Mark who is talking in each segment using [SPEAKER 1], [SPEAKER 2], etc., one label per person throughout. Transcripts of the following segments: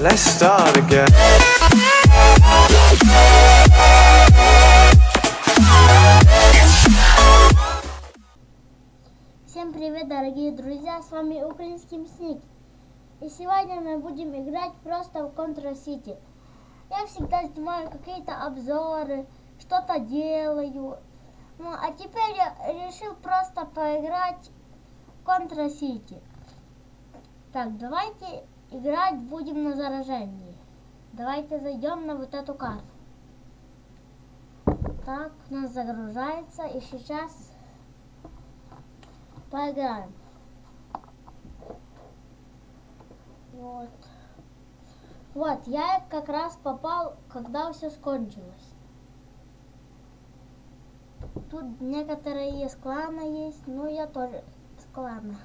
[SPEAKER 1] Let's start again.
[SPEAKER 2] Всем привет, дорогие друзья, с вами Украинский Мясник. И сегодня мы будем играть просто в Contra City. Я всегда снимаю какие-то обзоры, что-то делаю. Ну, а теперь я решил просто поиграть в Contra City. Так, давайте играть будем на заражении. Давайте зайдем на вот эту карту. Так, у нас загружается, и сейчас поиграем. Вот. Вот, я как раз попал, когда все скончилось. Тут некоторые из клана есть, но я тоже из клана.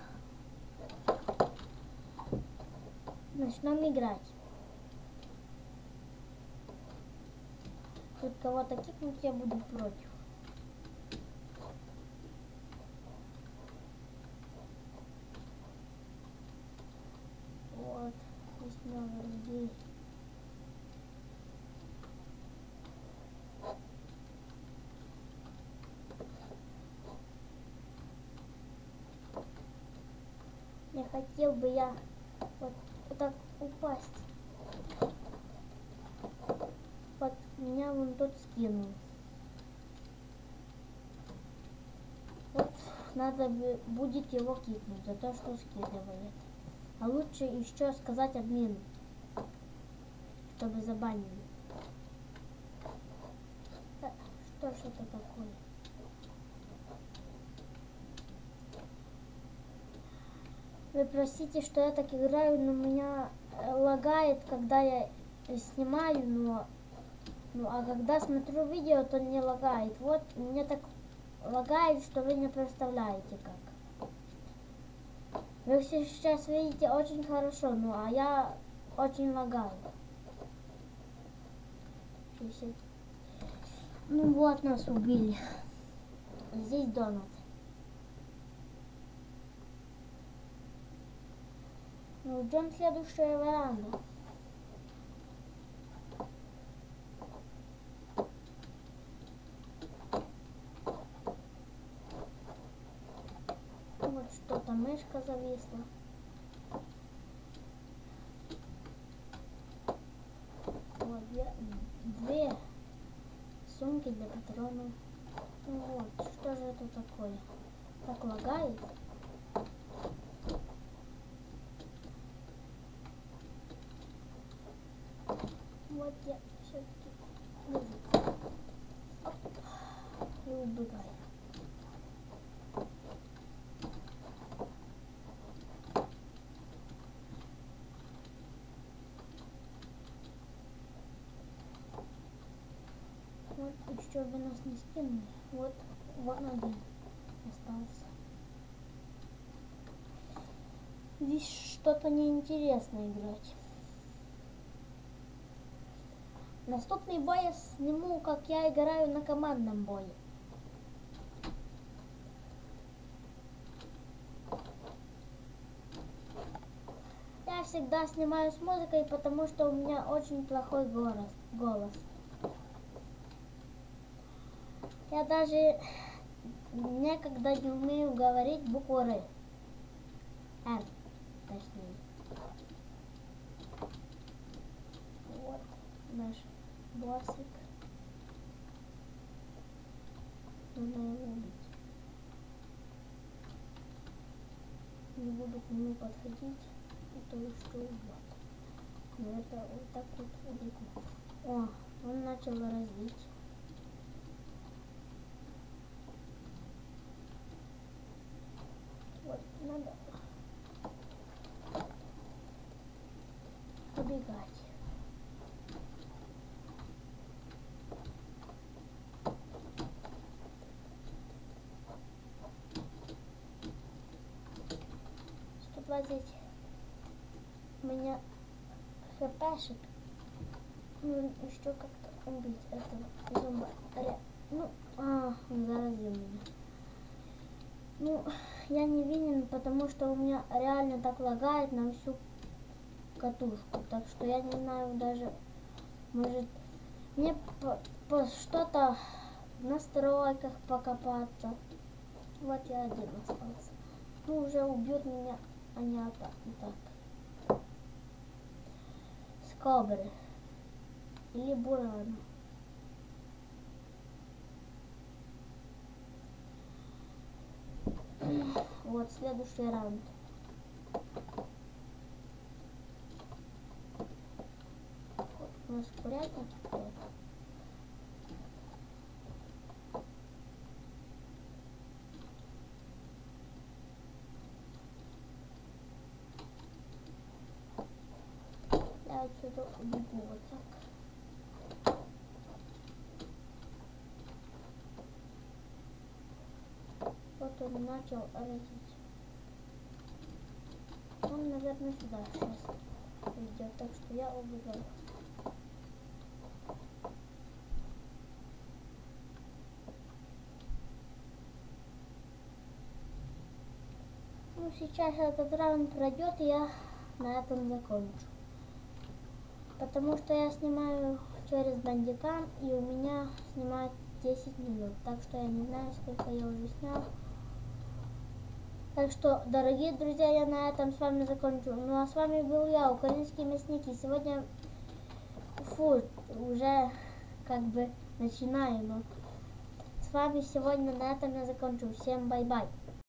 [SPEAKER 2] Начнем играть. Тут кого-то кикнуть я буду против. Вот, здесь много людей. Не хотел бы я вот, вот так упасть. Вот меня вон тот скинул. Вот надо будет его кикнуть за то, что скидывает. А лучше еще сказать админу, чтобы забанили. Э, Что ж это такое? Вы простите, что я так играю, но меня э, лагает, когда я э, снимаю, но... Ну, а когда смотрю видео, то не лагает. Вот, мне так лагает, что вы не представляете как. Вы все сейчас видите очень хорошо, ну а я очень лагаю. 60. Ну вот нас убили. Здесь донат. Ну, ждем следующая веранда. Вот что-то мышка зависла. Вот я- две сумки для патронов. Ну Вот, что же это такое? Так лагает? Вот я все-таки. И убегаю. Вот еще бы нас не скинули. Вот, вот один остался. Здесь что-то неинтересно играть. Наступный бой я сниму, как я играю на командном бое. Я всегда снимаю с музыкой, потому что у меня очень плохой голос. голос. Я даже некогда не умею говорить букву Р. Р, боссик. Надо его убить. Не буду к нему подходить, а то что убьет. Но это вот так вот убегу. О, он начал разить. Вот, надо убегать. Сто двадцать у меня хпшек. Ну, еще как-то убить этого зомба. Ре- Ну, а, заразил меня. Ну, я не винен, потому что у меня реально так лагает на всю катушку. Так что я не знаю даже, может мне по, по что-то в настройках покопаться. Вот я один остался. Ну, уже убьют меня, а не а так. Не так. С кобры. Или бурана. Вот следующий раунд. Вот у нас курятник. Вот. Я отсюда убегу вот он начал разить. Он, наверное, сюда сейчас идет, так что я убегаю. Ну, сейчас этот раунд пройдет, и я на этом закончу. Потому что я снимаю через бандикам, и у меня снимает 10 минут. Так что я не знаю, сколько я уже снял. Так что, дорогие друзья, я на этом с вами закончу. Ну а с вами был я, украинский мясник. И сегодня, фу, уже как бы начинаю. Но с вами сегодня на этом я закончу. Всем бай-бай.